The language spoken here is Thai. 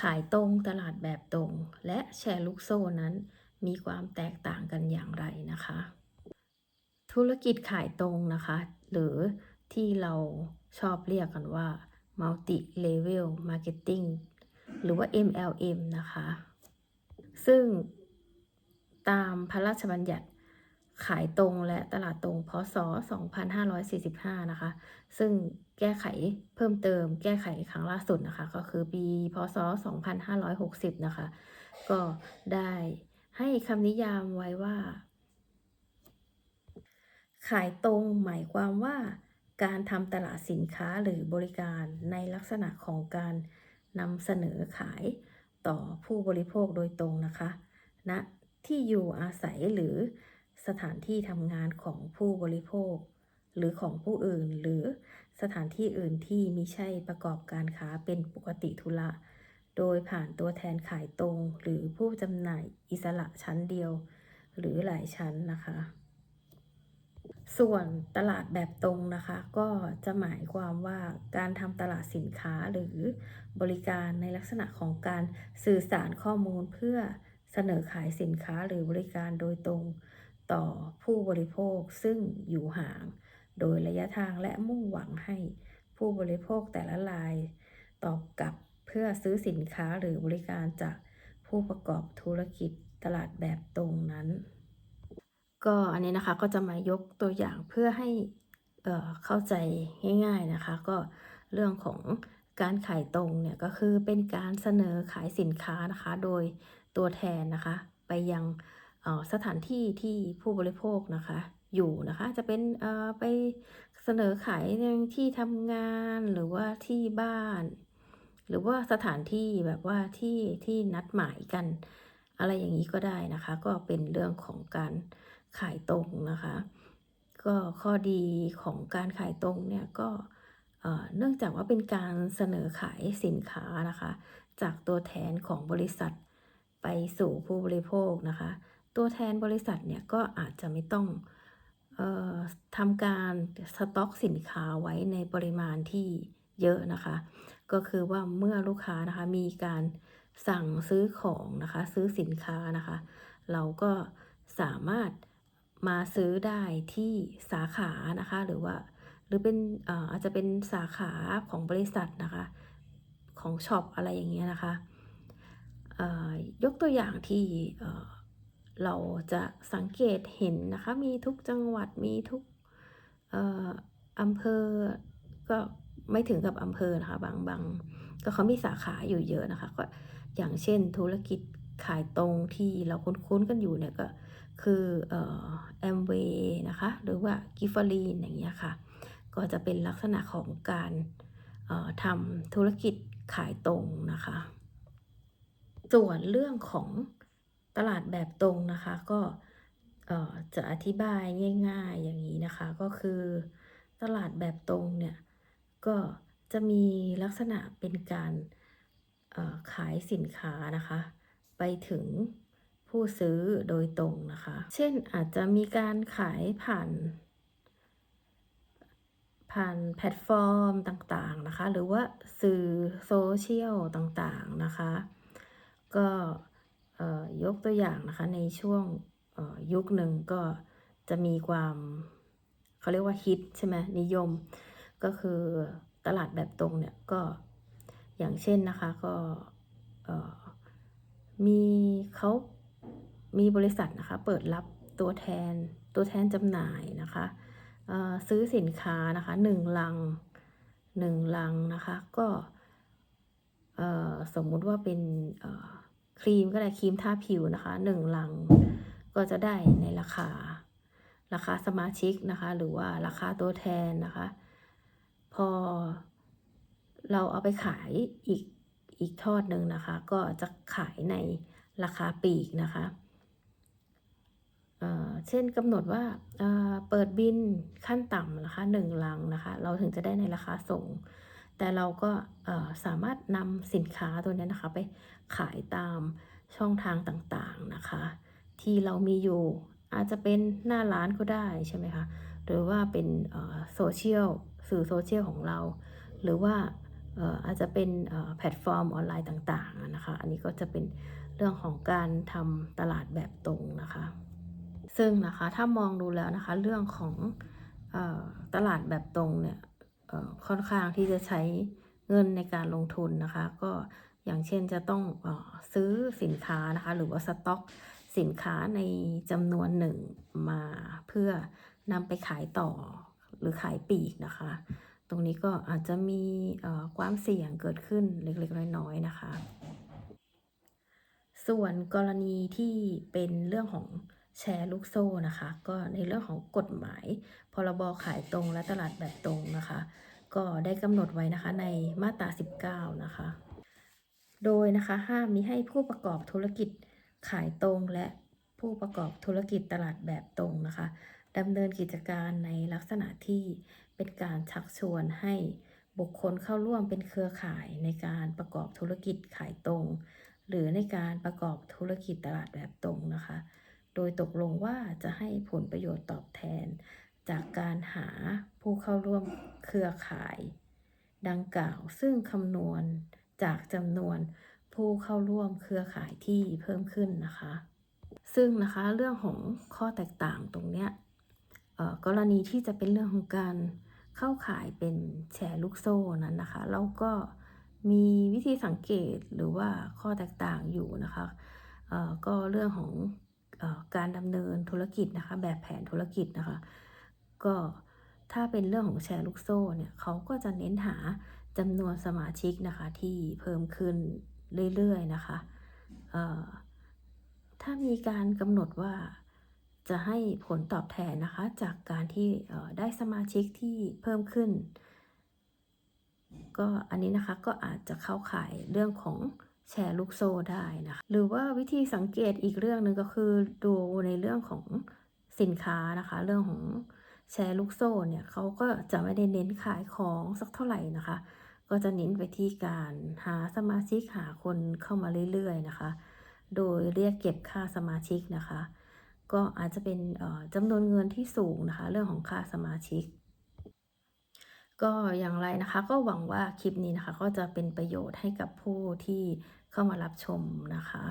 ขายตรงตลาดแบบตรง และแชร์ลูกโซ่นั้น มีความแตกต่างกันอย่างไรนะคะ ธุรกิจขายตรงนะคะ หรือที่เราชอบเรียกกันว่า multi level marketing หรือว่า MLM นะคะ ซึ่งตามพระราชบัญญัติขายตรงและตลาดตรงพศ 2545 นะคะ ซึ่ง แก้ไขเพิ่มเติม แก้ไขครั้งล่าสุดนะคะ ก็คือปีพศ 2560 นะคะ ก็ได้ให้คำนิยามไว้ว่า ขายตรงหมายความว่า การทำตลาดสินค้าหรือบริการในลักษณะของการนำเสนอขายต่อผู้บริโภคโดยตรงนะคะณนะที่อยู่อาศัยหรือสถานที่ทำงานของผู้บริโภค หรือของผู้อื่นหรือ สถานที่อื่นที่มิใช่ประกอบการค้าเป็นปกติธุระ โดยผ่านตัวแทนขายตรง หรือผู้จำหน่ายอิสระชั้นเดียว หรือหลายชั้นนะคะ ส่วนตลาดแบบตรงนะคะ ก็จะหมายความว่าการทำตลาดสินค้าหรือบริการในลักษณะของการสื่อสารข้อมูลเพื่อเสนอขายสินค้าหรือ บริการโดยตรงต่อผู้บริโภคซึ่งอยู่ห่าง โดยระยะทางและมุ่งหวังให้ผู้บริโภคแต่ละราย ตอบกลับเพื่อซื้อสินค้าหรือบริการจากผู้ประกอบธุรกิจตลาดแบบตรงนั้น ก็อันนี้นะคะก็จะมายกตัวอย่างเพื่อให้เอ่อเข้าใจง่ายๆนะคะ ก็เรื่องของการขายตรงเนี่ยก็คือเป็นการเสนอขายสินค้านะคะ โดยตัวแทนนะคะ ไปยังออสถานที่ที่ผู้บริโภคนะคะ อยู่นะคะ จะเป็นเอ่อไปเสนอขายในที่ทำงานหรือว่าที่บ้าน หรือว่าสถานที่แบบว่าที่ที่นัดหมายกัน อะไรอย่างนี้ก็ได้นะคะ ก็เป็นเรื่องของการขายตรงนะคะ ก็ข้อดีของการขายตรงเนี่ยก็เอ่อเนื่องจากว่าเป็นการเสนอขายสินค้านะคะ จากตัวแทนของบริษัทไปสู่ผู้บริโภคนะคะ ตัวแทนบริษัทเนี่ยก็อาจจะไม่ต้อง ทำการสต็อกสินค้าไว้ในปริมาณที่เยอะนะคะ ก็คือว่าเมื่อลูกค้านะคะมีการสั่งซื้อของนะคะซื้อสินค้านะคะ เราก็สามารถมาซื้อได้ที่สาขานะคะ หรือว่าหรือเป็นอาจจะเป็นสาขาของบริษัทนะคะ ของช็อปอะไรอย่างเงี้ยนะคะยกตัวอย่างที่ เราจะสังเกตเห็นนะคะ มีทุกจังหวัดมีทุกอำเภอ ก็ไม่ถึงกับอำเภอนะคะ บางบางก็เขามีสาขาอยู่เยอะนะคะ ก็อย่างเช่นธุรกิจขายตรงที่เราคุ้นๆกันอยู่เนี่ยก็คือเอแอมเวย์นะคะ หรือว่ากิฟฟารีนอย่างเงี้ยค่ะ ก็จะเป็นลักษณะของการทำธุรกิจขายตรงนะคะ ส่วนเรื่องของ ตลาดแบบตรงนะคะก็จะอธิบายง่ายๆอย่างนี้นะคะ ก็คือตลาดแบบตรงเนี่ยก็จะมีลักษณะเป็นการขายสินค้านะคะ ไปถึงผู้ซื้อโดยตรงนะคะ เช่นอาจจะมีการขายผ่าน ผ่านแพลตฟอร์มต่างๆนะคะ หรือว่าสื่อโซเชียลต่างๆนะคะ ก็ ยกตัวอย่างนะคะในช่วงยุคหนึ่งก็จะมีความเขาเรียกว่าฮิตใช่ไหมนิยม ก็คือตลาดแบบตรงเนี่ยก็อย่างเช่นนะคะก็มีเขามีบริษัทนะคะเปิดรับตัวแทนตัวแทนจำหน่ายนะคะซื้อสินค้านะคะหนึ่งลังหนึ่งลังนะคะก็สมมุติว่าเป็น ครีมก็ได้ครีมทาผิวนะคะหนึ่งลังก็จะได้ในราคา ราคาสมาชิกนะคะ หรือว่าราคาตัวแทนนะคะ พอเราเอาไปขายอีกอีกทอดหนึ่งนะคะ ก็จะขายในราคาปีกนะคะเเช่นกำหนดว่าเอ่อเปิดบินขั้นต่ำนะคะหนึ่งลังนะคะ เราถึงจะได้ในราคาส่ง แต่เราก็สามารถนำสินค้าตัวนี้นะคะ ไปขายตามช่องทางต่างๆนะคะ ที่เรามีอยู่อาจจะเป็นหน้าร้านก็ได้ใช่ไหมคะหรือว่าเป็นโซเชียลสื่อโซเชียลของเรา หรือว่าอาจจะเป็นแพลตฟอร์มออนไลน์ต่างๆนะคะ อันนี้ก็จะเป็นเรื่องของการทำตลาดแบบตรงนะคะ ซึ่งนะคะถ้ามองดูแล้วนะคะเรื่องของอตลาดแบบตรงเนี่ย ค่อนข้างที่จะใช้เงินในการลงทุนนะคะ ก็อย่างเช่นจะต้องออซื้อสินค้านะคะ หรือว่าสต็อกสินค้าในจำนวนหนึ่งมาเพื่อนำไปขายต่อหรือขายปีกนะคะ ตรงนี้ก็อาจจะมีความเสี่ยงเกิดขึ้นเล็กๆน้อยๆนะคะ ส่วนกรณีที่เป็นเรื่องของ แชร์ลูกโซ่นะคะ ก็ในเรื่องของกฎหมาย พรบขายตรงและตลาดแบบตรงนะคะ ก็ได้กำหนดไว้นะคะในมาตรา 19 นะคะ โดยนะคะห้ามมิให้ผู้ประกอบธุรกิจขายตรงและผู้ประกอบธุรกิจตลาดแบบตรงนะคะดำเนินกิจการในลักษณะที่เป็นการชักชวนให้บุคคลเข้าร่วมเป็นเครือข่ายในการประกอบธุรกิจขายตรง หรือในการประกอบธุรกิจตลาดแบบตรงนะคะ โดยตกลงว่าจะให้ผลประโยชน์ตอบแทน จากการหาผู้เข้าร่วมเครือข่าย ดังกล่าวซึ่งคำนวณจากจำนวนผู้เข้าร่วมเครือข่ายที่เพิ่มขึ้นนะคะ ซึ่งนะคะเรื่องของข้อแตกต่างตรงเนี้ยเกรณีที่จะเป็นเรื่องของการเข้าข่ายเป็นแชร์ลูกโซ่นั้นนะคะเราก็มีวิธีสังเกตหรือว่าข้อแตกต่างอยู่นะคะก็เรื่องของ การดำเนินธุรกิจนะคะ แบบแผนธุรกิจนะคะ ก็ถ้าเป็นเรื่องของแชร์ลูกโซ่เนี่ยเขาก็จะเน้นหาจำนวนสมาชิกนะคะที่เพิ่มขึ้นเรื่อยๆนะคะถ้ามีการกำหนดว่าจะให้ผลตอบแทนนะคะ จากการที่ได้สมาชิกที่เพิ่มขึ้น ก็อันนี้นะคะก็อาจจะเข้าข่ายเรื่องของ แชร์ลูกโซ่ได้นะคะหรือว่าวิธีสังเกตอีกเรื่องหนึ่งก็คือดูในเรื่องของสินค้านะคะ เรื่องของแชร์ลูกโซ่เนี่ยเขาก็จะไม่ได้เน้นขายของสักเท่าไหร่นะคะ ก็จะเน้นไปที่การหาสมาชิกหาคนเข้ามาเรื่อยๆนะคะ โดยเรียกเก็บค่าสมาชิกนะคะ ก็อาจจะเป็นจำนวนเงินที่สูงนะคะ เรื่องของค่าสมาชิก ก็อย่างไรนะคะ ก็หวังว่าคลิปนี้นะคะ ก็จะเป็นประโยชน์ให้กับผู้ที่ เข้ามารับชมนะคะ